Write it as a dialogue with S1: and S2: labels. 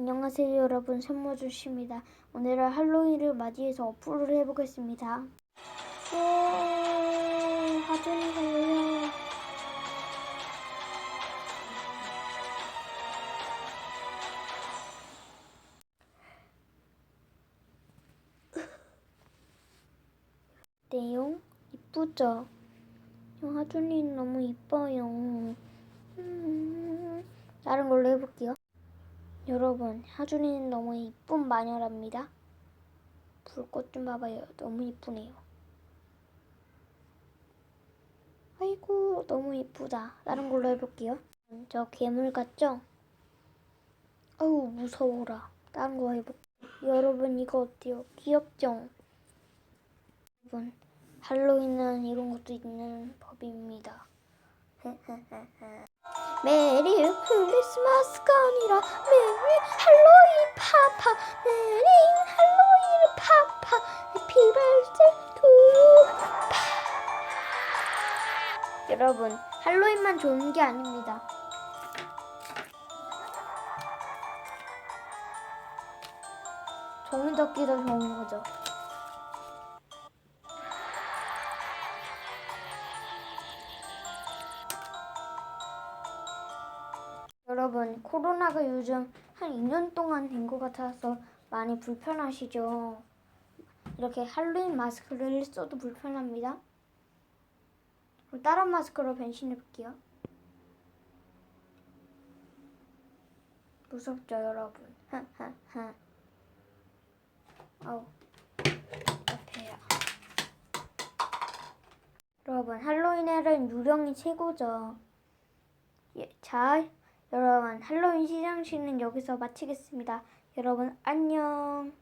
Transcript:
S1: 안녕하세요 여러분 선모주십니다. 오늘은 할로윈을 맞이해서 어플을 해보겠습니다. 오 하준이 살려요. 내용 이쁘죠? 하준이 너무 이뻐요. 음, 다른 걸로 해볼게요. 여러분, 하준이는 너무 이쁜 마녀랍니다. 불꽃 좀 봐봐요. 너무 이쁘네요. 아이고, 너무 이쁘다. 다른 걸로 해볼게요. 저 괴물 같죠? 아우, 무서워라. 다른 거 해볼게요. 여러분, 이거 어때요? 귀엽죠? 여러분, 할로윈은 이런 것도 있는 법입니다. 메리 크리스마스가 아니라 할로윈 메리 할로윈 파파 해피 벌스데이 투 여러분 할로윈만 좋은 게 아닙니다. 종이 덮기도 좋은 거죠 여러분, 코로나가 요즘 한 2년 동안 된 것 같아서 많이 불편하시죠? 이렇게 할로윈 마스크를 써도 불편합니다. 그럼 다른 마스크로 변신해 볼게요. 무섭죠, 여러분? 아우, 앞에요. 여러분, 할로윈에는 유령이 최고죠. 예, 자, 여러분 할로윈 시상식은 여기서 마치겠습니다. 여러분 안녕.